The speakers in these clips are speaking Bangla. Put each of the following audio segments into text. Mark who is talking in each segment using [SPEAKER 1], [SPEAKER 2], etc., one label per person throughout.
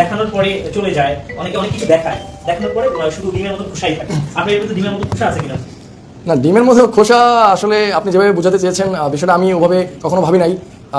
[SPEAKER 1] দেখানোর পরে চলে যায়, অনেকে অনেক কিছু দেখায়। দেখানোর পরে শুধু ডিমের মতো খোসাই থাকে। আপনার এর মধ্যে ডিমের মতো খোসা আছে কিনা?
[SPEAKER 2] না, ডিমের মধ্যে খোসা আসলে আপনি যেভাবে বোঝাতে চেয়েছেন বিষয়টা আমি ওভাবে কখনো ভাবি নাই।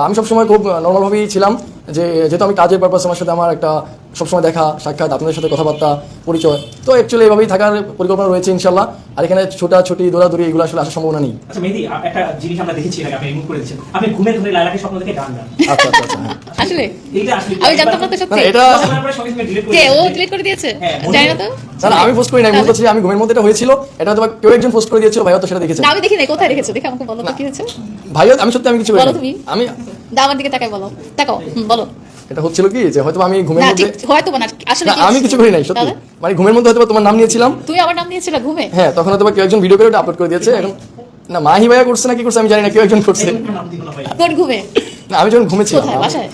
[SPEAKER 2] আমি সবসময় খুব নর্মালভাবেই ছিলাম যে, যেহেতু আমি কাজের পারপাস আমার সাথে আমার একটা সবসময় দেখা সাক্ষাৎ আপনাদের সাথে কথাবার্তা পরিচয়। তো অ্যাকচুয়ালি এভাবেই থাকার পরিকল্পনা রয়েছে ইনশাল্লাহ আর এখানে ছোটাছুটি দৌড়াদৌড়ি এগুলো আসলে আসার সম্ভাবনা নেই।
[SPEAKER 1] আচ্ছা মেহেদি একটা জিনিস আমরা দেখেছি নাকি আপনি রিমুভ করে দিচ্ছেন আপনি ঘুমের ঘরে লাইলাকে স্বপ্ন দেখে গান গান।
[SPEAKER 2] আচ্ছা আচ্ছা আচ্ছা হ্যাঁ।
[SPEAKER 3] আসলে?
[SPEAKER 1] এইটা আসলে
[SPEAKER 3] আমি জানতাম না তো সত্যি।
[SPEAKER 2] এটা
[SPEAKER 1] আমরা সঙ্গে সঙ্গে delete করে
[SPEAKER 3] কে ও ডিলিট করে দিয়েছে?
[SPEAKER 1] হ্যাঁ,
[SPEAKER 3] জানি না তো।
[SPEAKER 2] না না, আমি পোস্ট করি নাই মূলত আমি ঘুমের মধ্যে এটা হয়েছিল এটা হয়তো কেউ একজন পোস্ট করে দিয়েছিল ভাই হয়তো সেটা দেখেছে।
[SPEAKER 3] আমি দেখি নাই কোথায় রেখেছো দেখে আমাকে বলো তো কি হয়েছে?
[SPEAKER 2] ভাই আমি সত্যি আমি কিছু
[SPEAKER 3] বলো তুমি।
[SPEAKER 2] আমি
[SPEAKER 3] দিকে তাকাই বলো। তাকাও বলো।
[SPEAKER 2] এটা হচ্ছিল কি যে হয়তো আমি ঘুমের মধ্যে
[SPEAKER 3] হয়তো না আসলে
[SPEAKER 2] আমি কিছু করি নাই সত্যি। মানে ঘুমের মধ্যে হয়তো তোমার নাম নিয়েছিলাম।
[SPEAKER 3] তুই আমার নাম দিয়েছিল ঘুমে?
[SPEAKER 2] হ্যাঁ তখন হয়তো কেউ একজন ভিডিও করে আপলোড করে দিয়েছে এখন না মাহি ভাইয়া করছে না কি করছে আমি জানি না কেউ একজন করছে।
[SPEAKER 3] কোন ঘুমে?
[SPEAKER 2] না আমি যখন ঘুমেছিলাম
[SPEAKER 3] বাসায়?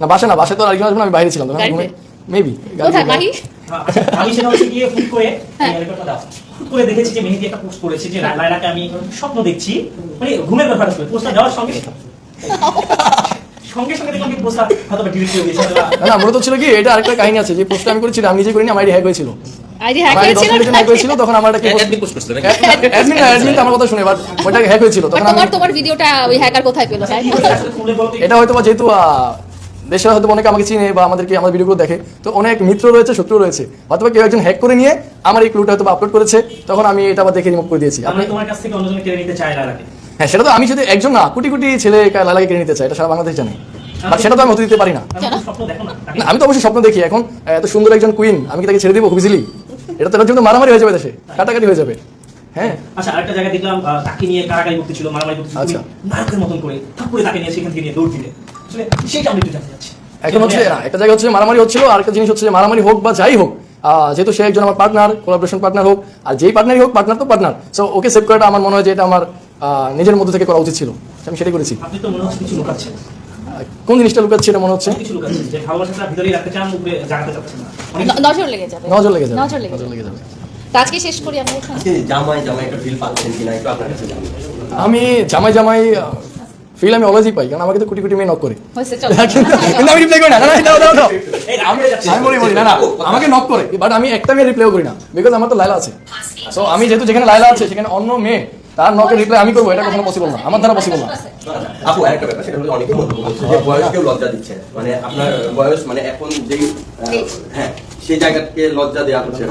[SPEAKER 2] না বাসা না বাসায় তো আর একজন আসবে না, আমি বাইরে ছিলাম তখন ঘুমে মেবি
[SPEAKER 3] কোথায় মাহি?
[SPEAKER 1] আচ্ছা, আমি সেটা হচ্ছে গিয়ে ফুট করে
[SPEAKER 3] হ্যাঁ।
[SPEAKER 1] দাও। ফুট করে দেখেছি যে মেহেদি একটা পোস্ট করেছে যে লায়লাকে আমি স্বপ্ন দেখছি। মানে ঘুমের ব্যাপার আছে পোস্টটা দেওয়ার সঙ্গে সঙ্গে সঙ্গে দেখলাম পোস্টটা হয়তো ডিলিট করে দিয়েছে
[SPEAKER 2] না না মূলত ছিল কি এটা আরেকটা কাহিনী আছে যে পোস্টটা আমি করেছিলাম আমি নিজে করিনি আমার হ্যাক হয়েছিল।
[SPEAKER 3] আইডি হ্যাক
[SPEAKER 2] আমার
[SPEAKER 3] হয়েছিল?
[SPEAKER 2] মিনিটের হ্যাক হয়েছিল তখন আমার একটা
[SPEAKER 4] অ্যাডমিন পোস্ট করছিল
[SPEAKER 2] অ্যাডমিন অ্যাডমিন আমার কথা শুনে বাট ওটা হ্যাক হয়েছিল তখন
[SPEAKER 3] তোমার তোমার ভিডিওটা ওই হ্যাকার কোথায় পেল
[SPEAKER 1] কি হয়েছে আসলে খুলে বলো তো একটু।
[SPEAKER 2] এটা হয়তো বা যেহেতু আহ, দেশের হয়তো অনেকে আমাকে চিনে বা আমাদেরকে আমার ভিডিওগুলো দেখে তো অনেক মিত্র রয়েছে শত্রু রয়েছে হয়তো কেউ একজন হ্যাক করে নিয়ে আমার এই ক্লুটা হয়তো আপলোড করেছে তখন আমি এটা আবার দেখে রিমুভ করে দিয়েছি।
[SPEAKER 1] আমরা তোমার কাছ থেকে অন্যজনে কেড়ে নিতে চাই লায়লাকে
[SPEAKER 2] হ্যাঁ সেটা তো আমি শুধু একজন না কোটি কোটি ছেলে লালাকে কিনে নিতে চাই এটা সারা বাংলাদেশ জানে। বাট সেটা তো আমি হতে দিতে পারি না।
[SPEAKER 1] আমি তো
[SPEAKER 2] অবশ্যই স্বপ্ন দেখি। এখন এত সুন্দর একজন কুইন আমি কি তাকে ছেড়ে দিব খুব ইজিলি এটা তো এটার জন্য মারামারি হয়ে যাবে দেশে। কাটাকাটি হয়ে যাবে। হ্যাঁ?
[SPEAKER 1] আচ্ছা আরেকটা জায়গায় দেখলাম তাকে নিয়ে কারাকারি করতেছিল মারামারি করতেছিল
[SPEAKER 2] আচ্ছা।
[SPEAKER 1] নায়কের মতন করে তারপরে তাকে নিয়ে সেখান থেকে নিয়ে দৌড় দিলে। আসলে সেটা আমি একটু জানতে চাচ্ছি।
[SPEAKER 2] এখন হচ্ছে একটা জায়গা হচ্ছে মারামারি হচ্ছিল আর একটা জিনিস হচ্ছে মারামারি হোক বা যাই হোক যেহেতু সে একজন আমার পার্টনার কোলাবোরেশন পার্টনার হোক আর যেই পার্টনারই হোক পার্টনার তো পার্টনার সো ওকে সেভ করাটা আমার মনে হয় যে এটা আমার নিজের মধ্যে থেকে করা উচিত ছিল। আমি সেটাই করেছি।
[SPEAKER 1] আপনি তো মনে হচ্ছে কিছু লুকাচ্ছেন।
[SPEAKER 2] কোন জিনিসটা লুকাচ্ছে এটা মনে হচ্ছে?
[SPEAKER 3] নজর লেগে যাবে।
[SPEAKER 2] নজর লেগে যাবে।
[SPEAKER 3] নজর লেগে যাবে।
[SPEAKER 2] লেগে যাবে।
[SPEAKER 3] আজকে শেষ করি আমরা এখানে।
[SPEAKER 4] জামাই জামাই একটা ফিল পাচ্ছেন কিনা একটু আপনার কাছে
[SPEAKER 2] আমি জামাই জামাই ফিল আমি অলরেডি পাই কারণ আমাকে তো কোটি কোটি মেয়ে নক করে। কিন্তু আমি রিপ্লাই করি না। না, না, দাও, দাও,
[SPEAKER 1] আমি
[SPEAKER 2] বলি বলি না না আমাকে নক করে বাট আমি একটা মেয়ে রিপ্লাইও করি না বিকজ আমার তো লাইলা আছে। সো আমি যেহেতু যেখানে লাইলা আছে সেখানে অন্য মেয়ে তার নকে রিপ্লাই আমি করব এটা কখনো পসিবল না। আমার দ্বারা পসিবল না।
[SPEAKER 4] আপু আরেকটা ব্যাপার সেটা হলো অনেকে মন্তব্য করছে যে বয়সকেও লজ্জা দিচ্ছে। মানে আপনার বয়স মানে এখন যে হ্যাঁ সেই জায়গাকে লজ্জা দেওয়া হচ্ছে।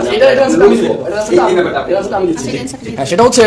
[SPEAKER 2] হ্যাঁ সেটা হচ্ছে